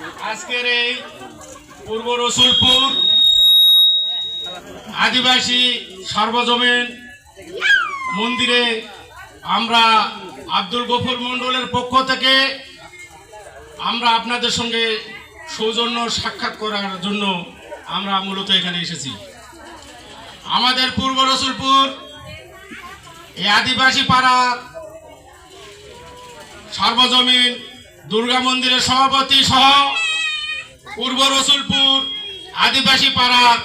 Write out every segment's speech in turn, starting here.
আজকের এই পূর্ব রসুলপুর আদিবাসী সর্বজনীন মন্দিরে আমরা আব্দুল গফুর মণ্ডলের পক্ষ থেকে আমরা আপনাদের সঙ্গে সৌজন্য সাক্ষাৎ করার জন্য আমরা মূলত এখানে এসেছি। আমাদের পূর্ব রসুলপুর এই আদিবাসী পাড়া সর্বজনীন দুর্গা মন্দিরের সভাপতি সহ পূর্ব রসুলপুর, আদিবাসী পাড়ার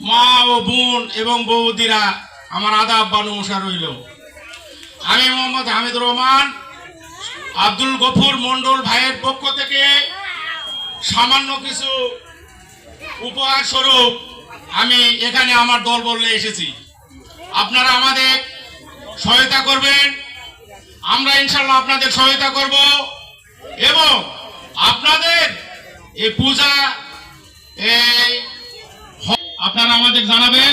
মা ও বোন এবং বৌদিরা আমার আদাব বা নমস্কার রইল। আমি মোহাম্মদ হামিদ রহমান, আব্দুল গফুর মন্ডল ভাইয়ের পক্ষ থেকে সামান্য কিছু উপহার স্বরূপ আমি এখানে আমার দল বললে এসেছি। আপনারা আমাদের সহায়তা করবেন। আমরা ইনশাল্লাহ আপনাদের সহায়তা করব। এবং আপনাদের এই পূজা, এই আপনারা আমাদের জানাবেন,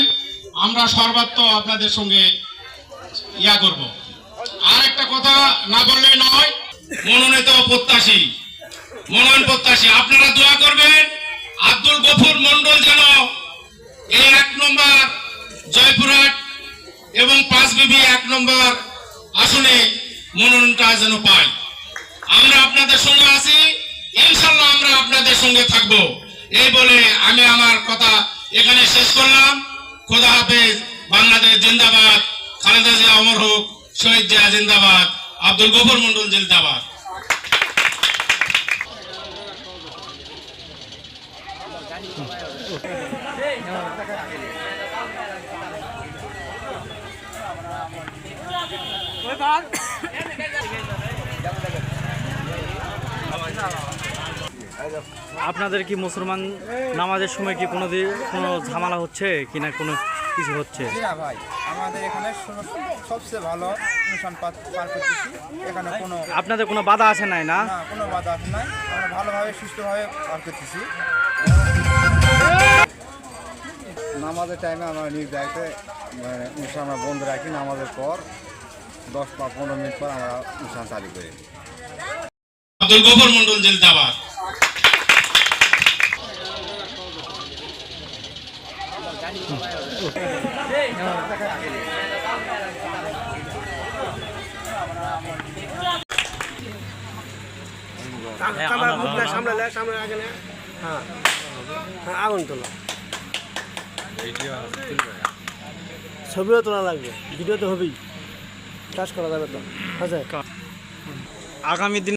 আমরা সর্বাত্ম আপনাদের সঙ্গে ইয়া করব। আর একটা কথা না বললে নয়, মনোনীত প্রত্যাশী, মনোনয়ন প্রত্যাশী, আপনারা দোয়া করবেন, আব্দুল গফুর মন্ডল যেন এই এক নম্বর জয়পুরহাট এবং পাঁচ বিবি এক নম্বর আসনে মনোনয়নটা যেন পাই আমরা আপনাদের সঙ্গে আছি। ইনশাল্লাহ আমরা আপনাদের সঙ্গে থাকব। এই বলে আমি আমার কথা এখানে শেষ করলাম। খোদা হাফেজ, বাংলাদেশ জিন্দাবাদ। খালেদা জিয়া অমর হোক, শহীদ জিয়া জিন্দাবাদ। আব্দুল গফর মন্ডল জিন্দাবাদ। আপনাদের কি মুসলমান নামাজের সময় কি কোনো দি- কোনো ঝামেলা হচ্ছে কি না কোনো কিছু হচ্ছে? না ভাই আমাদের এখানে সবচেয়ে ভালো অনুষ্ঠান পার- পার করতেছি। এখানে কোনো আপনাদের কোনো বাধা আছে নাই না? না কোনো বাধা আছে নাই। আমরা ভালোভাবে সুস্থভাবে পার করতেছি। নামাজের টাইমে আমরা নির্ধারিত মানে অনুষ্ঠান আমরা বন্ধ রাখি নামাজের পর। দশ বা পনেরো মিনিট পর আমরা অনুষ্ঠান চালু করি। আব্দুল গফর মন্ডল নে। হ্যাঁ হ্যাঁ আগুন তোলা ছবিও তোলা লাগবে ভিডিও তো হবেই কাজ করা যাবে তো আচ্ছা আগামী দিন